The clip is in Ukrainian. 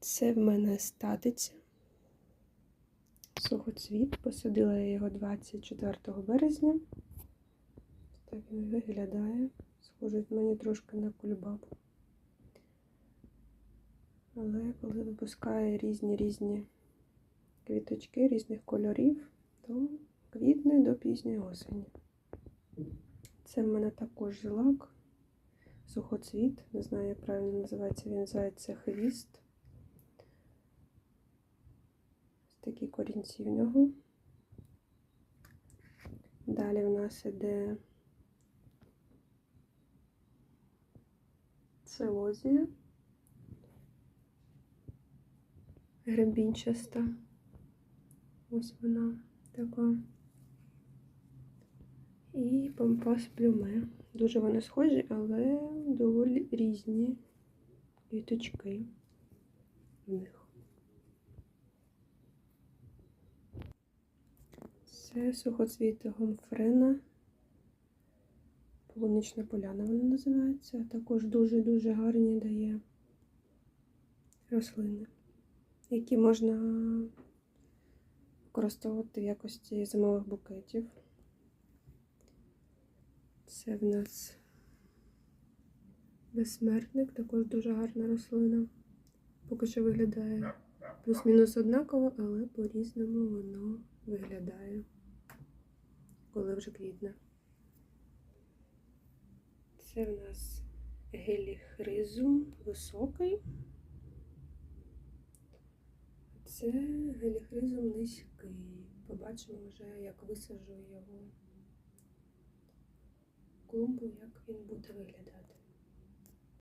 Це в мене статиця. Сухоцвіт. Посадила я його 24 березня. Так він виглядає. Схожий мені трошки на кульбабу. Але коли випускає різні різні квіточки різних кольорів, то квітне до пізньої осені. Це в мене також жилак, сухоцвіт, не знаю, як правильно називається, він називається хвіст. Ось такі корінці в нього. Далі в нас іде целозія. Гребінчаста. Ось вона така. І пампас плюме. Дуже вони схожі, але доволі різні квіточки в них. Це сухоцвіти гомфрена. Полунична поляна вона називається. Також дуже-дуже гарні дає рослини, які можна використовувати в якості зимових букетів. Це в нас безсмертник, також дуже гарна рослина. Поки що виглядає плюс-мінус однаково, але по-різному воно виглядає, коли вже квітне. Це в нас геліхризум високий. Це геліхризум низький. Побачимо вже, як висаджу його клумбу, як він буде виглядати.